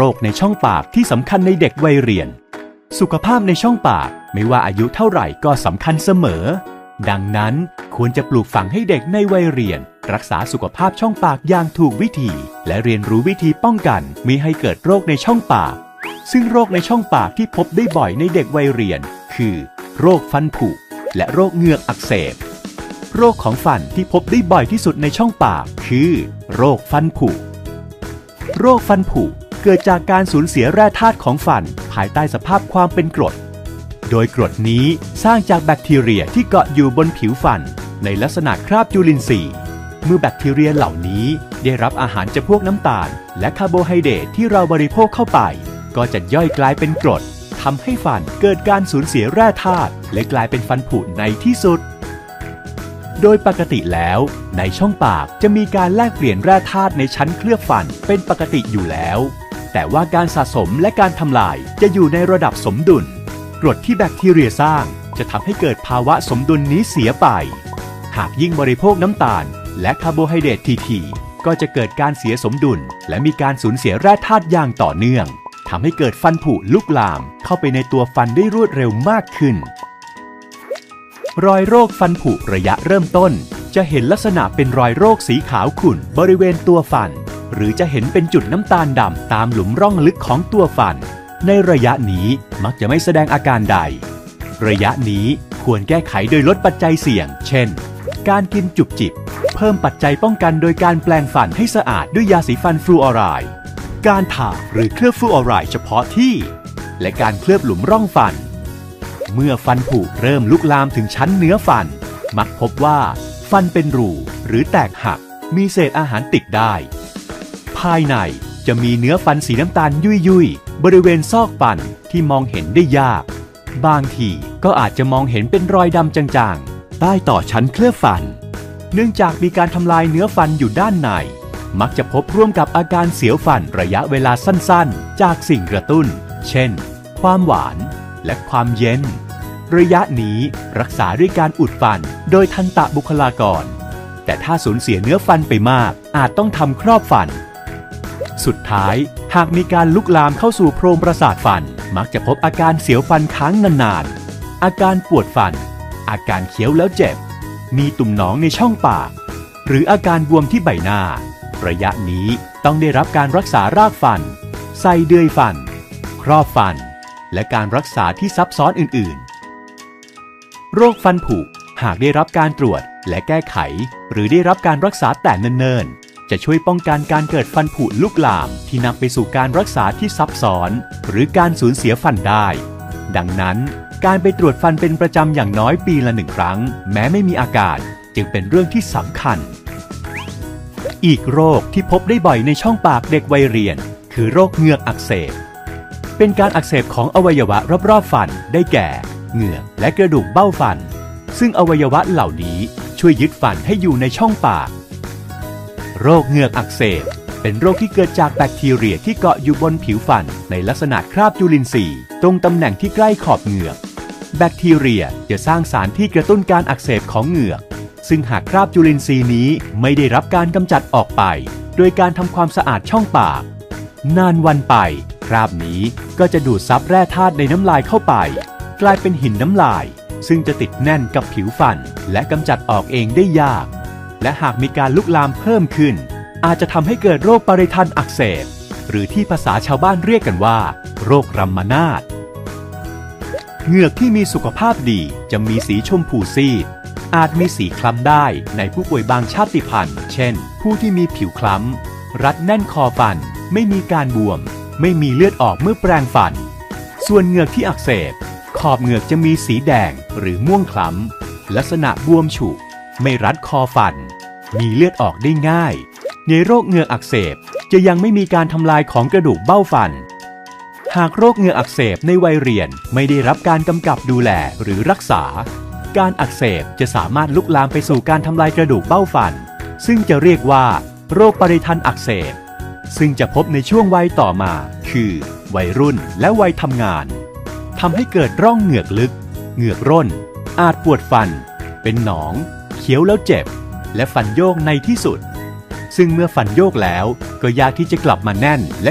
โรคในช่องปากที่สำคัญในเด็กวัยเรียน สุขภาพในช่องปากไม่ว่าอายุเท่าไหร่ก็สำคัญเสมอ ดังนั้นควรจะปลูกฝังให้เด็กในวัยเรียน รักษาสุขภาพช่องปากอย่างถูกวิธี และเรียนรู้วิธีป้องกันมิให้เกิดโรคในช่องปาก ซึ่งโรคในช่องปากที่พบได้บ่อยในเด็กวัยเรียน คือ โรคฟันผุและโรคเหงือกอักเสบ โรคของฟันที่พบได้บ่อยที่สุดในช่องปาก คือ โรคฟันผุโรคฟันผุ เกิดจากการสูญเสียแร่ธาตุของฟัน ภายใต้สภาพความเป็นกรด โดยกรดนี้สร้างจากแบคทีเรียที่เกาะอยู่บนผิวฟัน ในลักษณะคราบจุลินทรีย์ เมื่อแบคทีเรียเหล่านี้ได้รับอาหารจากพวกน้ำตาล และคาร์โบไฮเดรตที่เราบริโภคเข้าไป ก็จะย่อยกลายเป็นกรดทำให้ฟันเกิดการสูญเสียแร่ธาตุและกลายเป็นฟันผุในที่สุด โดยปกติแล้ว ในช่องปากจะมีการแลกเปลี่ยนแร่ธาตุในชั้นเคลือบฟันเป็นปกติอยู่แล้ว แต่ว่าการสะสมและการทำลายจะอยู่ในระดับสมดุล กรดที่แบคทีเรียสร้างจะทำให้เกิดภาวะสมดุลนี้เสียไป หากยิ่งบริโภคน้ำตาล และคาร์โบไฮเดรตทีๆก็จะเกิดการเสียสมดุล และมีการสูญเสียแร่ธาตุอย่างต่อเนื่องทำให้เกิดฟันผุลุกลาม เข้าไปในตัวฟันได้รวดเร็วมากขึ้น รอยโรคฟันผุระยะเริ่มต้น จะเห็นลักษณะเป็นรอยโรคสีขาวขุ่นบริเวณตัวฟัน หรือจะเห็นเป็นจุดน้ำตาลดำตามหลุมร่องลึกของตัวฟัน ในระยะนี้มักจะไม่แสดงอาการใด ระยะนี้ควรแก้ไขโดยลดปัจจัยเสี่ยง เช่น การกินจุบจิบ เพิ่มปัจจัยป้องกันโดยการแปลงฟันให้สะอาดด้วยยาสีฟันฟลูออไรด์การทาหรือเคลือบฟลูออไรด์เฉพาะที่ และการเคลือบหลุมร่องฟัน เมื่อฟันผุเริ่มลุกลามถึงชั้นเนื้อฟัน มักพบว่า ฟันเป็นรูหรือแตกหัก มีเศษอาหารติดได้ ภายในจะมีเนื้อฟันสีน้ำตาลยุ่ยๆบริเวณซอกฟันที่มองเห็นได้ยาก บางทีก็อาจจะมองเห็นเป็นรอยดำจางๆ ใต้ต่อชั้นเคลือบฟัน เนื่องจากมีการทำลายเนื้อฟันอยู่ด้านใน มักจะพบร่วมกับอาการเสียวฟันระยะเวลาสั้นๆ จากสิ่งกระตุ้น เช่น ความหวานและความเย็น ระยะนี้รักษาด้วยการอุดฟันโดยทันตะบุคลากร แต่ถ้าสูญเสียเนื้อฟันไปมากอาจต้องทำครอบฟัน สุดท้าย หากมีการลุกลามเข้าสู่โพรงประสาทฟัน มักจะพบอาการเสียวฟันค้างนานๆ อาการปวดฟัน อาการเคี้ยวแล้วเจ็บ มีตุ่มหนองในช่องปาก หรืออาการบวมที่ใบหน้า ระยะนี้ต้องได้รับการรักษารากฟัน ใส่เดือยฟัน ครอบฟัน และการรักษาที่ซับซ้อนอื่นๆ โรคฟันผุหากได้รับการตรวจและแก้ไข หรือได้รับการรักษาแต่เนิ่นๆ จะช่วยป้องกันการเกิดฟันผุลุกลามที่นำไปสู่การรักษาที่ซับซ้อน หรือการสูญเสียฟันได้ ดังนั้น การไปตรวจฟันเป็นประจำอย่างน้อยปีละหนึ่งครั้ง แม้ไม่มีอาการจึงเป็นเรื่องที่สำคัญ อีกโรคที่พบได้บ่อยในช่องปากเด็กวัยเรียน คือโรคเหงือกอักเสบ เป็นการอักเสบของอวัยวะรอบๆฟันได้แก่ เหงือกและกระดูกเบ้าฟัน ซึ่งอวัยวะเหล่านี้ช่วยยึดฟันให้อยู่ในช่องปาก โรคเหงือกอักเสบ เป็นโรคที่เกิดจากแบคทีเรียที่เกาะอยู่บนผิวฟัน ในลักษณะคราบจุลินทรีย์ตรงตำแหน่งที่ใกล้ขอบเหงือก แบคทีเรียจะสร้างสารที่กระตุ้นการอักเสบของเหงือก ซึ่งหากคราบจุลินทรีย์นี้ไม่ได้รับการกำจัดออกไป โดยการทำความสะอาดช่องปาก นานวันไป คราบนี้ก็จะดูดซับแร่ธาตุในน้ำลายเข้าไป กลายเป็นหินน้ำลาย ซึ่งจะติดแน่นกับผิวฟัน และกำจัดออกเองได้ยาก และหากมีการลุกลามเพิ่มขึ้น อาจจะทำให้เกิดโรคปริทันอักเสบ หรือที่ภาษาชาวบ้านเรียกกันว่า โรครัมมานาตเหงือกที่มีสุขภาพดีจะมีสีชมพูซีด อาจมีสีคล้ำได้ในผู้ป่วยบางชาติพันธุ์ เช่น ผู้ที่มีผิวคล้ำ รัดแน่นคอฟัน ไม่มีการบวม ไม่มีเลือดออกเมื่อแปรงฟัน ส่วนเหงือกที่อักเสบ ขอบเหงือกจะมีสีแดงหรือม่วงคล้ำ ลักษณะบวมฉุ ไม่รัดคอฟัน มีเลือดออกได้ง่าย ในโรคเหงือกอักเสบจะยังไม่มีการทำลายของกระดูกเบ้าฟัน หากโรคเหงือกอักเสบในวัยเรียนไม่ได้รับการกำกับดูแลหรือรักษา การอักเสบจะสามารถลุกลามไปสู่การทำลายกระดูกเบ้าฟัน ซึ่งจะเรียกว่า โรคปริทันอักเสบ ซึ่งจะพบในช่วงวัยต่อมา คือ วัยรุ่นและวัยทำงานทำให้เกิดร่องเหงือกลึก เหงือกร่น อาจปวดฟัน เป็นหนอง เคี้ยวแล้วเจ็บ และฟันโยกในที่สุด ซึ่งเมื่อฟันโยกแล้วก็ยากที่จะกลับมาแน่นและ